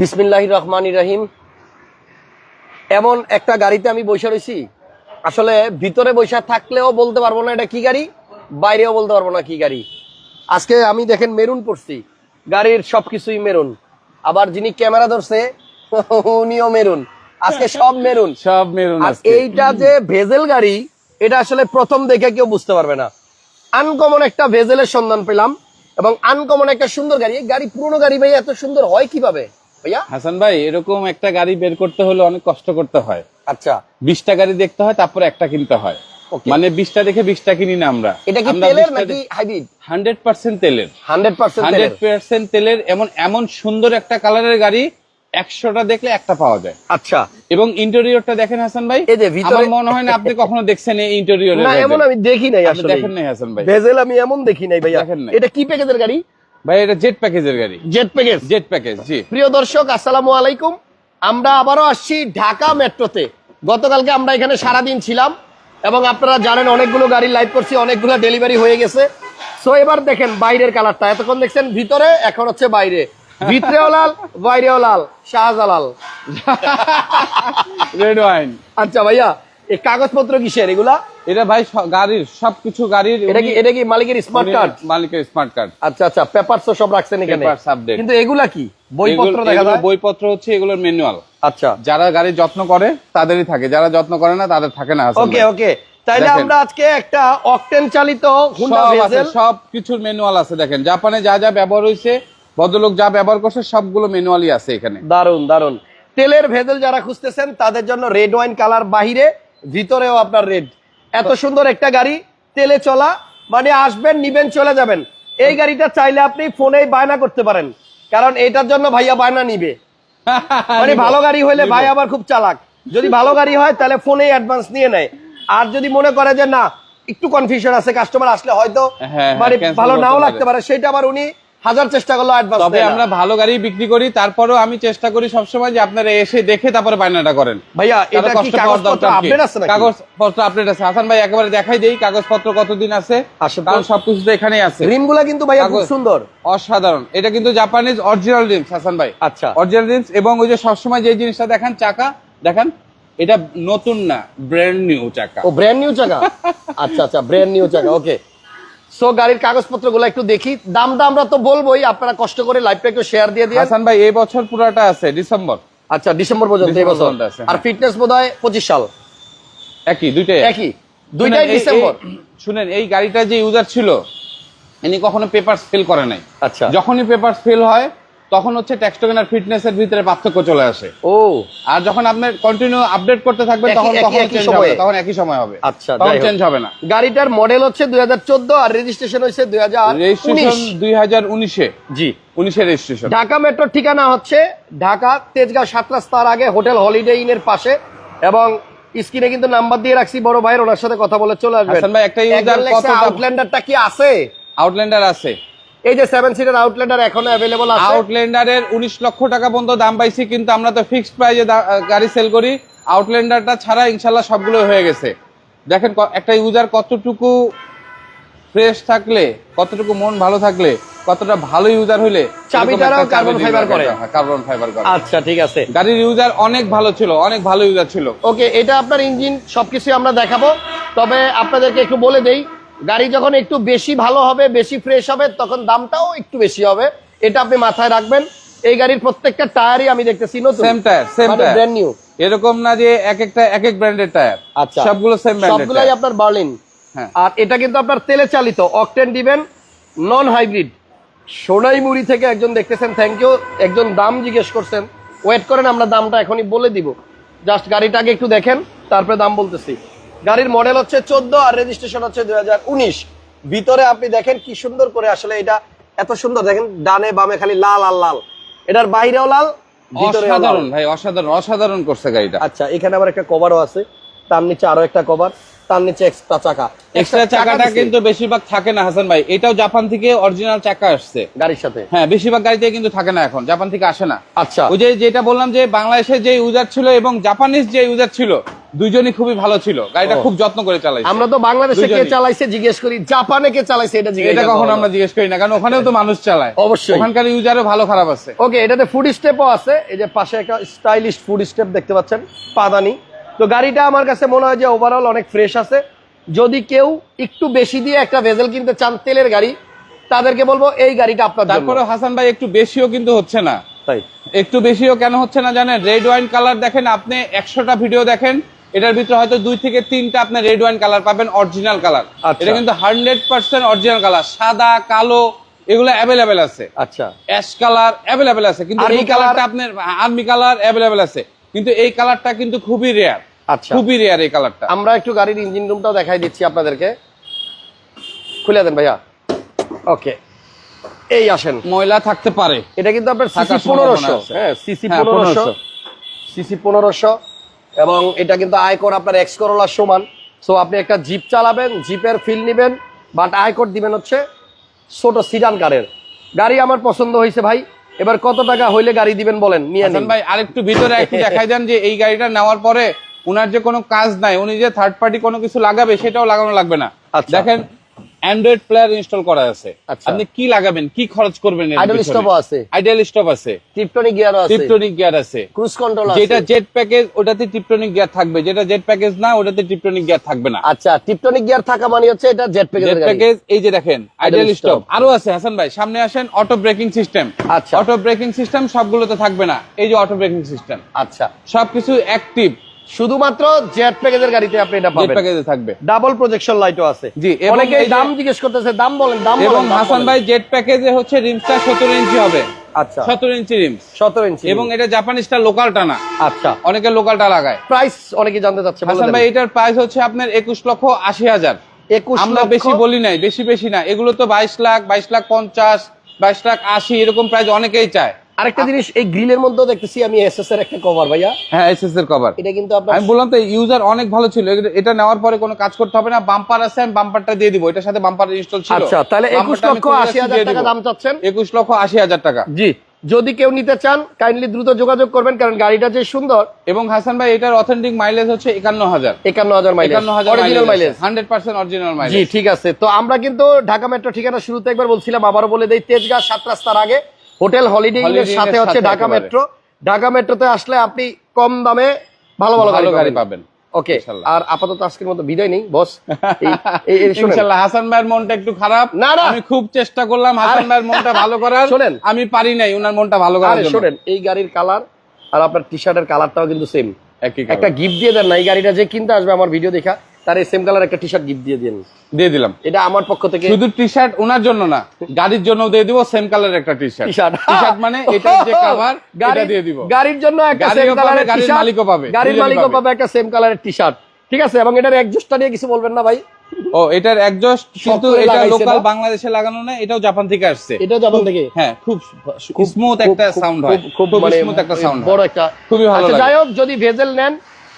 বিসমিল্লাহ রহমান রাহিম। এমন একটা গাড়িতে আমি বসে রয়েছি। আসলে ভিতরে বসে থাকলেও বলতে পারব না এটা কি গাড়ি বাইরেও বলতে পারব না কি গাড়ি। আজকে আমি দেখেন মেরুন পড়ছি গাড়ির সবকিছুই মেরুন। আবার যিনি ক্যামেরা ধরছে উনিও মেরুন। আজকে সব মেরুন। সব মেরুন আর এইটা যে ভেজেল গাড়ি এটা আসলে প্রথম দেখে কেউ বুঝতে পারবে না। আনকমন একটা ভেজেলের সন্ধান পেলাম এবং আনকমন একটা সুন্দর গাড়ি। গাড়ি পুরনো গাড়ি ভাই এত সুন্দর হয় কীভাবে? হাসান ভাই এরকম একটা গাড়ি বের করতে হলে অনেক কষ্ট করতে হয়। আচ্ছা। বিশটা গাড়ি দেখতে হয় তারপর একটা কিনতে হয়। মানে বিশটা দেখে বিশটা কিনি না আমরা। এটা কি তেলের নাকি হাইব্রিড? হান্ড্রেড পার্সেন্ট তেলের। হান্ড্রেড পার্সেন্ট হান্ড্রেড পার্সেন্ট তেলের এমন এমন সুন্দর একটা কালারের গাড়ি একশোটা দেখলে একটা পাওয়া যায়। আচ্ছা। এবং ইন্টেরিয়রটা দেখেন হাসান ভাই এই যে ভিতরে- আমার মনে হয় না আপনি কখনো দেখছেন এই ইন্টেরিয়র না এমন আমি দেখি নাই আসলে দেখেন নাই হাসান ভাই। ভেজেল আমি এমন দেখি নাই ভাইয়া। দেখেন। এটা কি প্যাকেজের গাড়ি? ভাই এটা জেট প্যাকেজের গাড়ি। Jet package jet package G. প্রিয় দর্শক আসসালামু আলাইকুম। আমরা আবারও আসছি ঢাকা মেট্রোতে। গতকালকে আমরা এখানে সারাদিন ছিলাম এবং আপনারা জানেন অনেকগুলো গাড়ি লাইভ করছি অনেকগুলো ডেলিভারি হয়ে গেছে। সো এবার দেখেন বাইরের কালারটা এতক্ষণ দেখছেন ভিতরে এখন হচ্ছে বাইরে। ভিতরেও লাল বাইরেও লাল শাহজালাল। রেড ওয়াইন আচ্ছা ভাইয়া এই কাগজপত্র কিসের এগুলা? এটা ভাই গাড়ির সবকিছু গাড়ির এটা কি এটা কি মালিকের স্মার্ট কার্ড মালিকের স্মার্ট কার্ড আচ্ছা আচ্ছা পেপারস সব রাখছেন এখানে। Papers update। কিন্তু এগুলা কি? বইপত্র দেখা যায়? বইপত্র হচ্ছে এগুলোর ম্যানুয়াল আচ্ছা। যারা গাড়ির যত্ন করে তাদেরই থাকে। যারা যত্ন করে না তাদের থাকে না ওকে ওকে। তাইলে আমরা আজকে একটা অকটেন চালিত হুন্ডা ভেজেল সব কিছুর ম্যানুয়াল আছে দেখেন। জাপানে যা যা ব্যবহার হয়েছে ভদ্রলোক যা ব্যবহার করছে সবগুলো ম্যানুয়ালই আছে এখানে। দারুণ দারুণ তেলের ভেজেল যারা খুঁজতেছেন তাদের জন্য রেড ওয়াইন কালার বাহিরে। ভিতরেও আপনার রেড। এত সুন্দর একটা গাড়ি তেলে চলা মানে আসবেন নিবেন চলে যাবেন। এই গাড়িটা চাইলে আপনি ফোনেই বায়না করতে পারেন। কারণ এটার জন্য ভাইয়া বায়না নিবে। মানে ভালো গাড়ি হলে ভাই আবার খুব চালাক। যদি ভালো গাড়ি হয় তাহলে ফোনেই অ্যাডভান্স নিয়ে নেয়। আর যদি মনে করে যে না একটু কনফিউশন আছে কাস্টমার আসলে হয়তো হ্যাঁ, হ্যাঁ, মানে ভালো নাও লাগতে পারে সেটা আবার উনি হাজার চেষ্টা করল অ্যাডভান্স তবে আমরা ভালো গাড়ি বিক্রি করি তারপরেও আমি চেষ্টা করি সবসময় যে আপনারা এসে দেখে তারপরে বায়নাটা করেন। ভাইয়া এটা কি কাগজপত্র আপডেট আছে নাকি? কাগজপত্র আপডেট আছে। হাসান ভাই একেবারে দেখাই দেই কাগজপত্র কতদিন আছে? কারণ সবকিছু তো এখানেই আছে। রিমগুলা কিন্তু ভাইয়া খুব সুন্দর। অসাধারণ। এটা কিন্তু জাপানিজ অরিজিনাল রিমস হাসান ভাই। আচ্ছা। অরিজিনাল রিমস এবং ওই যে সবসময় যে জিনিসটা দেখেন চাকা দেখেন এটা নতুন না ব্র্যান্ড নিউ চাকা। ও ব্র্যান্ড নিউ চাকা? আচ্ছা আচ্ছা ব্র্যান্ড নিউ চাকা ওকে সো গাড়ির কাগজপত্রগুলো একটু দেখি। দাম দাম আমরা তো বলবোই আপনারা কষ্ট করে লাইভটা একটু শেয়ার দিয়ে দিয়ে হাসান ভাই এই বছর পুরাটা আছে ডিসেম্বর। আচ্ছা ডিসেম্বর পর্যন্ত এই বছর। আছে, আর হ্যাঁ। ফিটনেস বোধহয় পঁচিশ সাল। একই দুইটাই। একই দুইটাই ডিসেম্বর। শুনেন এই গাড়িটা যে ইউজার ছিল ইনি কখনো পেপার ফেল করে নাই। আচ্ছা। যখনই পেপার ফেল হয় তখন হচ্ছে ট্যাক্সটোকেন আর ফিটনেস এর ভিতরে পার্থক্য চলে আসে। ও। আর যখন আপনি কন্টিনিউ আপডেট করতে থাকবেন তখন তখন একই চেঞ্জ হবে তখন একই সময় হবে। আচ্ছা, তখন চেঞ্জ হবে না। গাড়িটার মডেল হচ্ছে দুই হাজার চোদ্দ আর রেজিস্ট্রেশন হয়েছে দুই হাজার রেজিস্ট্রেশন দুই হাজার উনিশে। জি। উনিশে রেজিস্ট্রেশন ঢাকা মেট্রোর ঠিকানা হচ্ছে ঢাকা তেজগাঁও সাত রাস্তার আগে হোটেল হলিডে ইন এর পাশে এবং স্ক্রিনে কিন্তু নাম্বার দিয়ে রাখছি বড় ভাইয়ের ওনার সাথে কথা বলে চলে আসবেন। হাসান ভাই, একটা user কত আউটল্যান্ডারটা কি আছে? আউটল্যান্ডার আছে। এই যে সেভেন সিটার আউটল্যান্ডার এখনও অ্যাভেলেবল আছে। আউটল্যান্ডারের উনিশ লক্ষ টাকা পর্যন্ত দাম পাইছি কিন্তু আমরা তো ফিক্সড প্রাইজে গাড়ি সেল করি। আউটল্যান্ডারটা ছাড়া ইনশাল্লাহ সবগুলো হয়ে গেছে। দেখেন একটা ইউজার কতটুকু ফ্রেশ থাকলে কতটুকু মন ভালো থাকলে কতটা ভালো ইউজার হইলে carbon fiber করে। কার্বন ফাইবার করে। আচ্ছা ঠিক আছে। গাড়ির ইউজার অনেক ভালো ছিল অনেক ভালো ইউজার ছিল। ওকে এটা আপনার ইঞ্জিন সবকিছু আমরা দেখাবো। তবে আপনাদেরকে একটু বলে দেই গাড়ি যখন একটু বেশি ভালো হবে বেশি ফ্রেশ হবে তখন দামটাও একটু বেশি হবে। এটা আপনি মাথায় রাখবেন। এই গাড়ির প্রত্যেকটা টায়ারই আমি দেখতেছি নতুন। Same tyre same tyre brand new এরকম না যে এক একটা এক এক ব্র্যান্ডের টায়ার আচ্ছা। সবগুলো সেম ব্র্যান্ডের সবগুলাই আপনার বার্লিন হ্যাঁ। আর এটা কিন্তু আপনার তেলে চালিত। অকটেন দিবেন নন হাইব্রিড সোনাইমুড়ি থেকে একজন দেখতেছেন থ্যাংক ইউ একজন দাম জিজ্ঞেস করছেন ওয়েট করেন আমরা দামটা এখনই বলে দিব। জাস্ট গাড়িটাকে একটু দেখেন তারপরে দাম বলতেছি। গাড়ির মডেল হচ্ছে চোদ্দ আর রেজিস্ট্রেশন হচ্ছে দুই ভিতরে আপনি দেখেন কি সুন্দর করে আসলে এটা এত সুন্দর। দেখেন ডানে বামে খালি লাল আর লাল। এটার বাইরেও লাল অসাধারণ ভাই অসাধারণ অসাধারণ করছে গাড়িটা। আচ্ছা এখানে আবার একটা কভারও আছে। তার নিচে আরও একটা কভার তার নিচে এক্সট্রা চাকা। এক্সট্রা চাকাটা কিন্তু বেশিরভাগ থাকে না হাসান ভাই। এটাও জাপান থেকে অরিজিনাল চাকা আসছে। গাড়ির সাথে। হ্যাঁ বেশিরভাগ গাড়িতে কিন্তু থাকে না এখন। জাপান থেকে আসে না। আচ্ছা। ওই যে যেটা বললাম যে বাংলাদেশে যে ইউজার ছিল এবং জাপানিজ যে ইউজার ছিল দুইজনই খুবই ভালো ছিল। গাড়িটা খুব যত্ন করে চালাইছে। আমরা তো বাংলাদেশে কে চালাইছে জিজ্ঞেস করি জাপানে কে চালাইছে এটা জিজ্ঞেস এটা কখনো আমরা জিজ্ঞেস করি না কারণ ওখানেও তো মানুষ চালায়। অবশ্যই। ওখানকার ইউজারও ভালো খারাপ আছে। ওকে এটাতে ফুড স্টেপও আছে। এই যে পাশে একটা স্টাইলিশ ফুড স্টেপ দেখতে পাচ্ছেন পাদানি। তো গাড়িটা আমার কাছে মনে হয় যে ওভারঅল অনেক ফ্রেশ আছে। যদি কেউ একটু বেশি দিয়ে একটা ভেজেল কিনতে চান তেলের গাড়ি তাদেরকে বলব এই গাড়িটা আপনার তারপরে হাসান ভাই একটু বেশিও কিন্তু হচ্ছে না। তাই। একটু বেশিও কেন হচ্ছে না জানেন? রেড ওয়াইন কালার দেখেন আপনি একশোটা ভিডিও দেখেন এটার ভিতরে হয়তো দুই থেকে তিনটা আপনি রেড ওয়াইন কালার পাবেন অরিজিনাল কালার আচ্ছা। এটা কিন্তু হান্ড্রেড পার্সেন্ট অরিজিনাল কালার সাদা কালো এগুলো অ্যাভেলেবেল আছে। আচ্ছা। অ্যাশ কালার অ্যাভেলেবেল আছে। কিন্তু এই কালারটা আপনার আর্মি কালার অ্যাভেলেবেল আছে। কিন্তু এই কালারটা কিন্তু খুবই রেয়ার আচ্ছা। খুবই রেয়ার এই কালারটা আমরা একটু গাড়ির ইঞ্জিন রুমটাও দেখাই দিচ্ছি আপনাদেরকে। খুলে দেন ভাইয়া। ওকে এই আসেন। ময়লা থাকতে পারে। এটা কিন্তু আপনার সিসি পনেরোশো। হ্যাঁ সিসি হ্যাঁ, পনেরোশো। 1500 সিসি পনেরোশো। এবং এটা কিন্তু আয়কর আপনার এক্স করোলার সমান। সো আপনি একটা জিপ চালাবেন জিপের ফিল নেবেন বাট আয়কর দিবেন হচ্ছে ছোট সিডান কারের। গাড়ি আমার পছন্দ হয়েছে ভাই। এবার কত টাকা হইলে গাড়ি দিবেন বলেন? নিয়ে নিন ভাই আরেকটু ভিতরে একটু দেখাই দেন যে এই গাড়িটা নেওয়ার পরে উনার যে কোনো কাজ নাই উনি যে থার্ড পার্টি কোনো কিছু লাগাবে সেটাও লাগানো লাগবে না। আচ্ছা। দেখেন অ্যান্ড্রয়েড প্লেয়ার ইনস্টল করা আছে। আচ্ছা। আপনি কি লাগাবেন? কি খরচ করবেন আইডল স্টপও আছে। আইডিয়াল স্টপ আছে। টিপটনিক গিয়ারও আছে। টিপটনিক গিয়ার আছে। ক্রুজ কন্ট্রোল আছে। যেটা জেট প্যাকেজ ওটাতে টিপটনিক গিয়ার থাকবে। যেটা জেট প্যাকেজ না ওটাতে টিপটনিক গিয়ার থাকবে না। আচ্ছা টিপটনিক গিয়ার থাকা মানে হচ্ছে এটা জেট জেট প্যাকেজের গাড়ি। প্যাকেজ এই যে দেখেন আইডিয়াল স্টপ আরও আছে হাসান ভাই সামনে আসেন অটো ব্রেকিং সিস্টেম আচ্ছা। অটো ব্রেকিং সিস্টেম সবগুলোতে থাকবে না। এই যে অটো ব্রেকিং সিস্টেম আচ্ছা। সবকিছু অ্যাক্টিভ শুধুমাত্র জেট প্যাকেজের গাড়িতে আপনি এটা জেট পাবেন। প্যাকেজে থাকবে। ডাবল প্রজেকশন লাইটও আছে। জি, এবং অনেকে এই দাম জিজ্ঞেস করতেছে দাম বলেন দাম বলেন দাম হাসান ভাই জেট প্যাকেজে হচ্ছে রিমসটা সতেরো ইঞ্চি হবে। আচ্ছা। সতেরো ইঞ্চি রিমস সতেরো ইঞ্চি এবং এটা জাপানিজটা লোকালটা না। আচ্ছা। অনেকে লোকালটা লাগায়। প্রাইস অনেকে জানতে চাচ্ছে হাসান ভাই এটার প্রাইস হচ্ছে আপনার একুশ লক্ষ আশি হাজার। একুশ আমরা বেশি বলি নাই বেশি বেশি না। এগুলো তো বাইশ লাখ বাইশ লাখ পঞ্চাশ বাইশ লাখ আশি এরকম প্রাইস অনেকেই চায়। আরেকটা জিনিস এই গ্রিলের মধ্যেও দেখতেছি আমি এসএস এর একটা কভার ভাইয়া। হ্যাঁ এস এস এর কভার এটা কিন্তু আপনার আমি বললাম তো ইউজার অনেক ভালো ছিল। এটা- নেওয়ার পরে কোনো কাজ করতে হবে না বাম্পার আছে আমি বাম্পারটা দিয়ে দিব। এটার সাথে বাম্পার ইনস্টল ছিল। আচ্ছা তাহলে একুশ বাম্পারটা আমি লক্ষ খুলে আশি রাখছি, হাজার টাকা দাম চাচ্ছেন? একুশ লক্ষ আশি হাজার টাকা। জি যদি কেউ নিতে চান কাইন্ডলি দ্রুত যোগাযোগ করবেন কারণ গাড়িটা যে সুন্দর। এবং হাসান ভাই এটার অথেন্টিক মাইলেজ হচ্ছে একান্ন হাজার। একান্ন হাজার original mileage hundred percent original জি মাইলেজ ঠিক আছে। তো আমরা কিন্তু ঢাকা মেট্রো ঠিকানা শুরুতে একবার বলছিলাম আবারও বলে দেই তেজগাঁ সাত রাস্তার আগে। হোটেল হলিডে ইন এর Holiday Inn এর সাথে হচ্ছে ঢাকা মেট্রো। ঢাকা মেট্রোতে আসলে আপনি কম দামে ভালো ভালো ভালো গাড়ি পাবেন। ওকে আর আপাতত আজকের মতো বিদায় নেই বস। এই- এই- এই ইনশাল্লাহ হাসান ভাইয়ের মনটা একটু খারাপ। না, না। আমি খুব চেষ্টা করলাম হাসান ভাইয়ের মনটা ভালো করার। শোনেন। আমি পারি নাই উনার মনটা ভালো করার জন্য। শোনেন এই গাড়ির কালার আর আপনার টি শার্টের কালারটাও কিন্তু সেম একটা গিফট দিয়ে দেন না এই গাড়িটা যে কিনতে আসবে আমার ভিডিও দেখা। তার এই সেম কালার একটা টি শার্ট গিফট দিয়ে দিন দিয়ে দিলাম। এটা আমার পক্ষ থেকে শুধু টি শার্ট ওনার জন্য না গাড়ির জন্য দিয়ে দিব সেম কালারের একটা টি শার্ট টি শার্ট মানে এটা যে কভার এটা দিয়ে দিব। গাড়ির জন্য একটা সেম কালারের টি গাড়ির শার্ট মালিকও পাবে, গাড়ির মালিকও পাবে। একটা সেম কালারের টি শার্ট ঠিক আছে? এবং এটার একজোস্টটা নিয়ে কিছু বলবেন না ভাই? ও এটার একজস্ট কিন্তু এটা লোকাল বাংলাদেশে লাগানো না এটাও জাপান থেকে আসছে। এটা জাপান থেকে? হ্যাঁ খুব খুব- স্মুথ একটা সাউন্ড হয়। খুব- খুব মানে স্মুথ একটা সাউন্ড বড় একটা খুবই ভালো আচ্ছা, লাগে। যাই হোক যদি ভেজেল নেন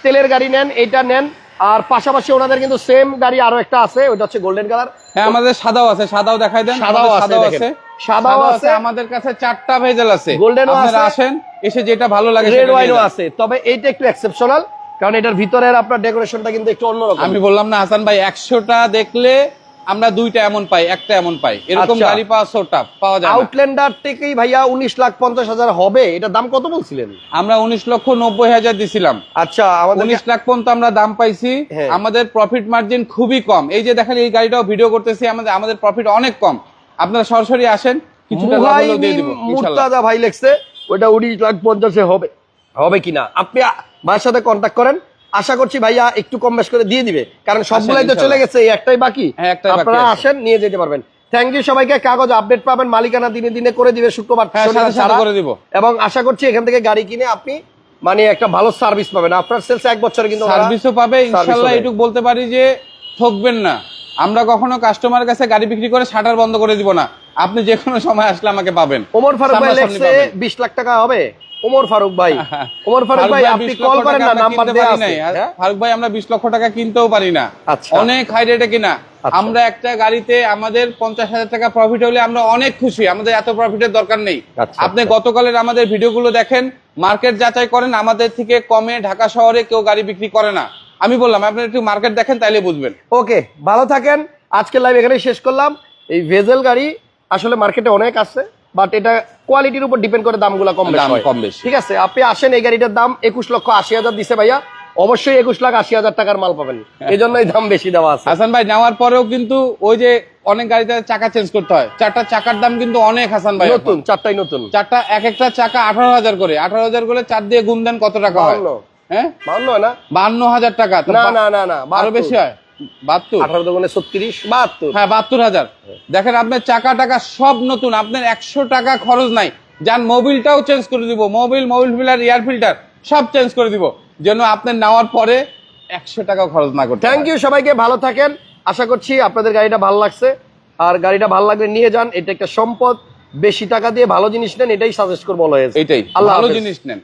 তেলের গাড়ি নেন এটা নেন আর পাশাপাশি ওনাদের কিন্তু সেম গাড়ি আরও একটা আছে ওটা হচ্ছে গোল্ডেন কালার হ্যাঁ আমাদের সাদাও আছে সাদাও দেখাই দেন সাদাও আছে, সাদাও দেখেন। আছে। আমাদের কাছে চারটা ভেজাল আছে। গোল্ডেনও আপনারা আছে। আসেন এসে যেটা ভালো লাগে রেড ওয়াইনও আছে। তবে এইটা একটু এক্সেপশনাল কারণ এটার ভিতরের আপনার ডেকোরেশনটা কিন্তু একটু অন্যরকম। আমি বললাম না হাসান ভাই একশোটা দেখলে আমরা দুইটা এমন পাই একটা এমন পাই। এরকম আচ্ছা। গাড়ি পাওয়া সো টাফ পাওয়া যায়। আউটল্যান্ডার থেকেই ভাইয়া উনিশ লাখ পঞ্চাশ হাজার হবে এটা দাম কত বলছিলেন? আমরা উনিশ লক্ষ নব্বই হাজার দিছিলাম। আচ্ছা আমাদের উনিশ লাখ পর্যন্ত আমরা দাম পাইছি। হ্যাঁ। আমাদের প্রফিট মার্জিন খুবই কম। এই যে দেখেন এই গাড়িটাও ভিডিও করতেছি আমাদের আমাদের প্রফিট অনেক কম। আপনারা সরাসরি আসেন কিছুটা। মুর্তাজা ভাই লেখছে ওটা উনিশ লাখ পঞ্চাশে হবে। হবে কিনা? আপনি ভাইয়ের সাথে কন্ট্যাক্ট করেন। আশা করছি ভাইয়া একটু কম বেশ করে দিয়ে দিবে কারণ সবগুলাই তো চলে গেছে একটাই বাকি। হ্যাঁ, একটাই বাকি আপনারা আসেন নিয়ে যেতে পারবেন। থ্যাংক ইউ সবাইকে কাগজ আপডেট পাবেন মালিকানা দিনে দিনে করে দিবে শুক্রবার হ্যাঁ। করে দিব। এবং আশা করছি এখান থেকে গাড়ি কিনে আপনি মানে একটা ভালো সার্ভিস পাবেন। আপনার সেলস এক বছরে কিন্তু সার্ভিসও পাবে দেয়। এটুকু বলতে পারি যে ঠকবেন না। আমরা কখনো কাস্টমার কাছে গাড়ি বিক্রি করে শাটার বন্ধ করে দিব না। আপনি যে কোনো সময় আসলে আমাকে পাবেন। ওমর ফারুক ভাই সামনাসামনি লেখছে পাবেন। বিশ লাখ টাকা হবে? ওমর ফারুক ভাই। ওমর ফারুক ভাই আপনি কল করেন না নাম্বার পারি আছে। হ্যাঁ? ফারুক ভাই আমরা বিশ লক্ষ টাকা কিনতেও পারি না। আচ্ছা। অনেক হাই রেটে কিনা। আচ্ছা। আমরা একটা গাড়িতে আমাদের পঞ্চাশ হাজার টাকা প্রফিট হলে আমরা অনেক খুশি। আমাদের এত প্রফিটের দরকার নেই। আচ্ছা, আপনি। গতকালের আমাদের ভিডিওগুলো দেখেন মার্কেট যাচাই করেন আমাদের থেকে কমে ঢাকা শহরে কেউ গাড়ি বিক্রি করে না। আমি বললাম আপনি একটু মার্কেট দেখেন তাইলে বুঝবেন। ওকে ভালো থাকেন। আজকের লাইভ এখানে শেষ করলাম। এই ভেজেল গাড়ি আসলে মার্কেটে অনেক আছে। বাট এটা কোয়ালিটির উপর ডিপেন্ড করে দামগুলো কম দাম হয়। কম বেশি। ঠিক আছে আপনি আসেন এই গাড়িটার দাম একুশ লক্ষ আশি হাজার দিছে ভাইয়া। অবশ্যই একুশ লাখ আশি হাজার টাকার মাল পাবেন। এই জন্যই দাম বেশি দেওয়া আছে। হাসান ভাই নেওয়ার পরেও কিন্তু ওই যে অনেক গাড়িতে চাকা চেঞ্জ করতে হয়। চারটা চাকার দাম কিন্তু অনেক হাসান ভাই নতুন চারটাই নতুন। চারটা এক একটা চাকা আঠারো হাজার করে। আঠারো হাজার করে চার দিয়ে গুণ দেন কত টাকা হয়। হ্যাঁ? বাউন্ন হয় না? বান্ন হাজার টাকা। না না না না আরও বেশি হয়? বাহাত্তর। আঠারো দোকানে ছত্রিশ? বাহাত্তর। হ্যাঁ বাহাত্তর হাজার। দেখেন আপনার চাকা টাকা সব নতুন। আপনার একশো টাকা খরচ নাই। যান মোবিলটাও চেঞ্জ করে দিব। Mobil mobil filter air filter সব চেঞ্জ করে দিব। যেন আপনার নেওয়ার পরে একশো টাকা খরচ না করতে থ্যাংক ইউ সবাইকে ভালো থাকেন। আশা করছি আপনাদের গাড়িটা ভালো লাগছে। আর গাড়িটা ভালো লাগলে নিয়ে যান। এটা একটা সম্পদ। বেশি টাকা দিয়ে ভালো জিনিস নেন এটাই সাজেস্ট করব এটাই। আল্লাহ ভালো জিনিস নেন।